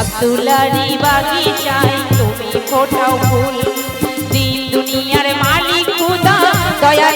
আব্দুলারি বাগিচায় তুমি ফোটাও ফুল। দিন দুনিয়ার মালিক খুদা দয়া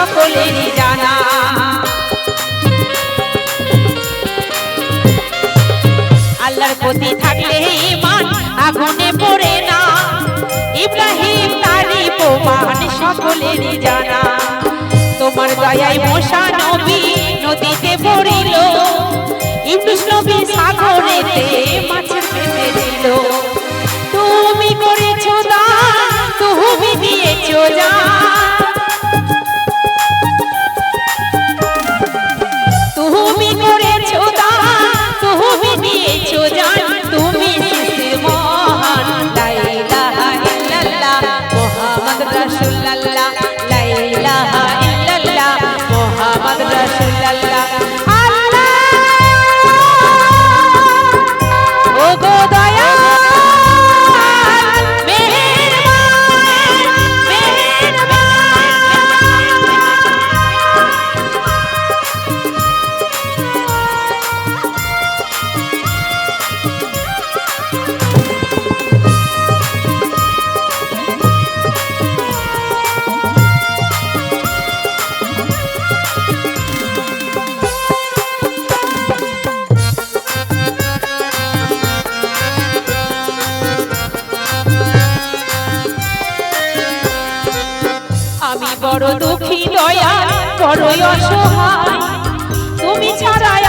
সকলেরই জানা। আল্লাহর প্রতি থাকলে মান আগুনে পড়ে না। ইব্রাহিম তারি প্রমাণ সকলেরই জানা। তোমার দয়ায় মশা নবী নদীতে পড়িল। ইবনুস নবী সাগরেতে দয়া অসহায় তুমি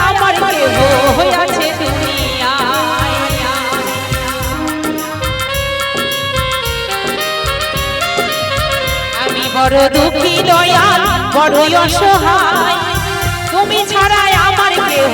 আমার কেহ হইয়াছে আমি বড় দুঃখী দয়া বড় অসহায়। তুমি ছাড়া আমার কেহ